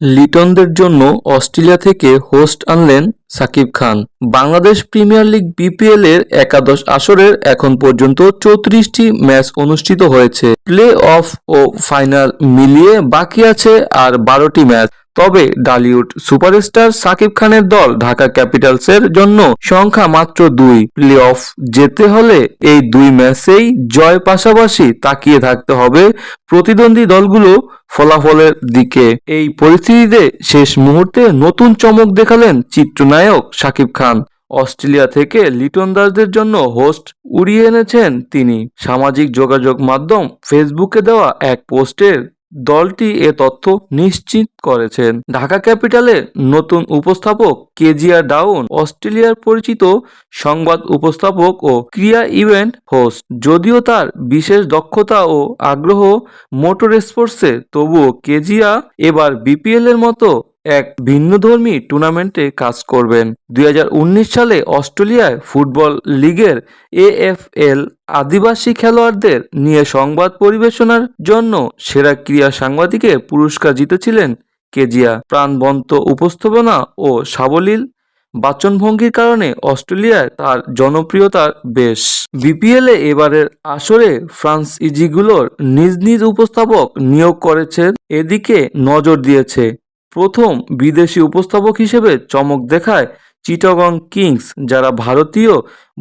লিটনদের জন্য অস্ট্রেলিয়া থেকে হোস্ট আনলেন Sakib Khan. Bangladesh premier league BPL এর একাদশ আসরের এখন পর্যন্ত চৌত্রিশটি ম্যাচ অনুষ্ঠিত হয়েছে। প্লে অফ ও ফাইনাল মিলিয়ে বাকি আছে আর বারোটি ম্যাচ। তবে ডালিউড সুপারস্টার সাকিব খানের দল ঢাকা ক্যাপিটালসের জন্য সংখ্যা মাত্র দুই। প্লে অফ যেতে হলে এই দুই ম্যাচেই জয় পাশাপাশি তাকিয়ে থাকতে হবে প্রতিদ্বন্দ্বী দলগুলো ফলাফলের দিকে। এই পরিস্থিতিতে শেষ মুহূর্তে নতুন চমক দেখালেন চিত্রনায়ক শাকিব খান। অস্ট্রেলিয়া থেকে লিটন দাসদের জন্য হোস্ট উড়িয়ে এনেছেন তিনি। সামাজিক যোগাযোগ মাধ্যম ফেসবুকে দেওয়া এক পোস্টের দলটি এ তথ্য নিশ্চিত করেছেন। ঢাকা ক্যাপিটালের নতুন উপস্থাপক কেজিয়া ডাউন, অস্ট্রেলিয়ার পরিচিত সংবাদ উপস্থাপক ও ক্রিয়া ইভেন্ট হোস্ট। যদিও তার বিশেষ দক্ষতা ও আগ্রহ মোটর স্পোর্টসে, তবুও কেজিয়া এবার বিপিএল এর মতো এক ভিন্নধর্মী টুর্নামেন্টে কাজ করবেন। দুই হাজার উনিশ সালে অস্ট্রেলিয়ায় ফুটবল লিগের এএফএল আদিবাসী খেলোয়াড়দের নিয়ে সংবাদ পরিবেশনার জন্য সেরা ক্রীড়া সাংবাদিকের পুরস্কার জিতেছিলেন কেজিয়া প্রাণবন্ত উপস্থাপনা ও সাবলীল বাচনভঙ্গির কারণে অস্ট্রেলিয়ায় তার জনপ্রিয়তার বেশ। বিপিএলে এবারের আসরে ফ্রান্স ইজিগুলোর নিজ নিজ উপস্থাপক নিয়োগ করেছেন। এদিকে নজর দিয়েছে প্রথম বিদেশি উপস্থাপক হিসেবে চমক দেখায় চিটাগং কিংস, যারা ভারতীয়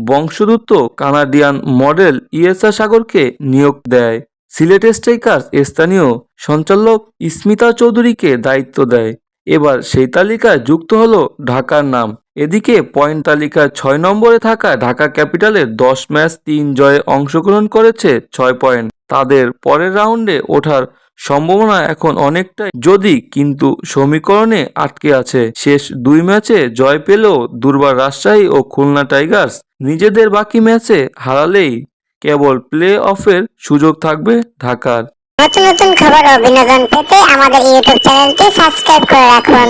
বংশোদ্ভূত কানাডিয়ান মডেল ইয়েসা সাগরকে নিয়োগ দেয়। সিলেট স্ট্রাইকার্স স্থানীয় সঞ্চালক স্মিতা চৌধুরীকে দায়িত্ব দেয়। এবার সেই তালিকায় যুক্ত হলো ঢাকার নাম। এদিকে পয়েন্ট তালিকায় ছয় নম্বরে থাকা ঢাকা ক্যাপিটালের দশ ম্যাচ, তিন জয়ে অংশগ্রহণ করেছে ছয় পয়েন্ট। তাদের পরের রাউন্ডে ওঠার সম্ভাবনা এখন অনেকটাই। যদি কিন্তু সমীকরণে আটকে আছে, শেষ দুই ম্যাচে জয় পেলেও দুর্বার রাজশাহী ও খুলনা টাইগার্স নিজেদের বাকি ম্যাচে হারালেই কেবল প্লে অফের সুযোগ থাকবে ঢাকার। নতুন নতুন খবর ও বিনোদন পেতে আমাদের ইউটিউব চ্যানেলটি সাবস্ক্রাইব করে রাখুন।